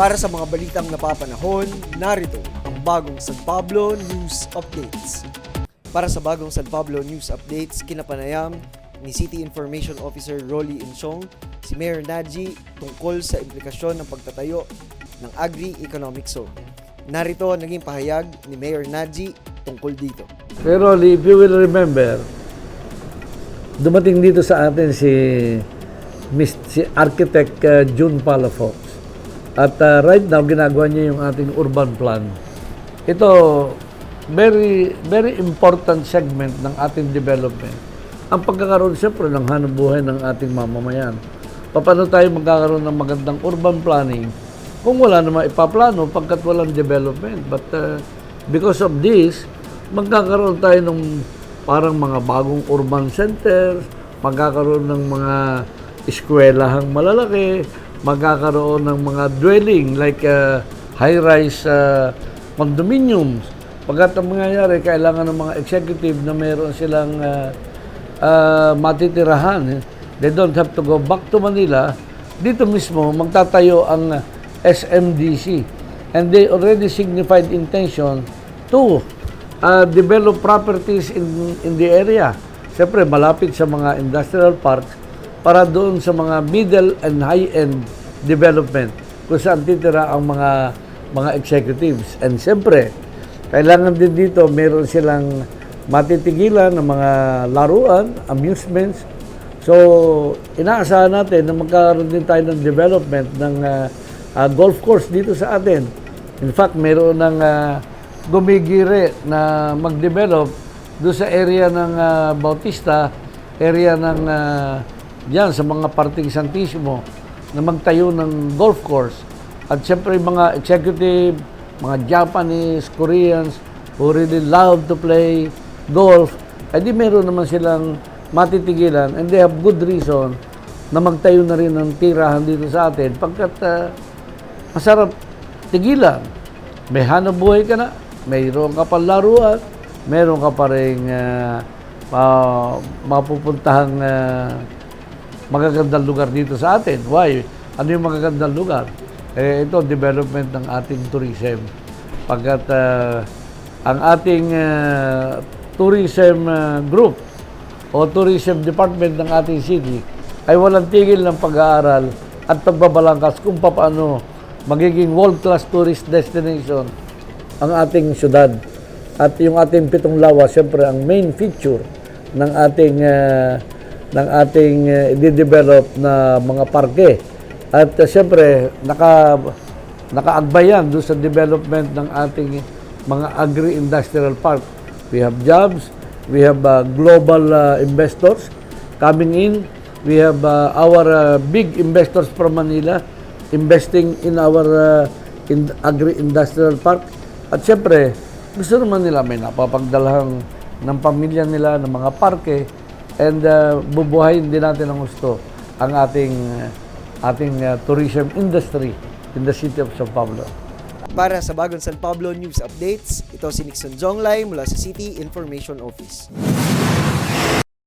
Para sa mga balitang napapanahon, narito ang bagong San Pablo News Updates. Para sa bagong San Pablo News Updates, kinapanayam ni City Information Officer Rolly Inchong si Mayor Nadji tungkol sa implikasyon ng pagtatayo ng Agri-Economic Zone. Narito ang naging pahayag ni Mayor Nadji tungkol dito. Pero if you will remember, dumating dito sa atin si Miss, si Architect uh, June Palafox. At uh, right now, ginagawa niya yung ating urban plan. Ito, very very important segment ng ating development. Ang pagkakaroon siyempre ng hanap buhay ng ating mamamayan. Paano tayo magkakaroon ng magandang urban planning kung wala naman ipaplano pagkat walang development. But uh, because of this, magkakaroon tayo ng parang mga bagong urban centers, magkakaroon ng mga eskwelahang malalaki, magkakaroon ng mga dwelling like uh, high-rise uh, condominiums. Pagkat ang mangyayari, kailangan ng mga executive na meron silang uh, uh, matitirahan. They don't have to go back to Manila. Dito mismo, magtatayo ang SMDC. And they already signified intention to uh, develop properties in, in the area. Siyempre, malapit sa mga industrial parks para doon sa mga middle and high-end development kung saan titira ang mga mga executives. And siyempre, kailangan din dito meron silang matitigilan ng mga laruan, amusements. So, inaasahan natin na magkaroon din tayo ng development ng uh, uh, golf course dito sa atin. In fact, meron ng uh, gumigire na mag-develop doon sa area ng uh, Bautista, area ng uh, yan sa mga parting Santissimo na magtayo ng golf course. At siyempre mga executive, mga Japanese, Koreans who really love to play golf, ay di meron naman silang matitigilan and they have good reason na magtayo na rin ng tirahan dito sa atin pagkat uh, masarap tigilan. May hanap buhay ka na, mayroon ka pa laruan, meron ka pa rin uh, uh, mapupuntahang uh, magagandang lugar dito sa atin. Why? Ano yung magagandang lugar? Eh, ito, development ng ating tourism. Pagkat uh, ang ating uh, tourism uh, group o tourism department ng ating city ay walang tigil ng pag-aaral at pagbabalangkas kung paano magiging world-class tourist destination ang ating syudad. At yung ating pitong lawa, siyempre ang main feature ng ating uh, ng ating uh, i-develop na mga parke. At uh, siyempre, naka, nakaagbayan doon sa development ng ating mga agri-industrial park. We have jobs, we have uh, global uh, investors coming in, we have uh, our uh, big investors from Manila investing in our uh, in agri-industrial park. At siyempre, gusto naman nila may napapagdalahang ng pamilya nila ng mga parke and uh, bubuhayin din natin ng gusto ang ating uh, ating uh, tourism industry in the city of San Pablo. Para sa bagong San Pablo News Updates, ito si Nixon Jonglay mula sa City Information Office.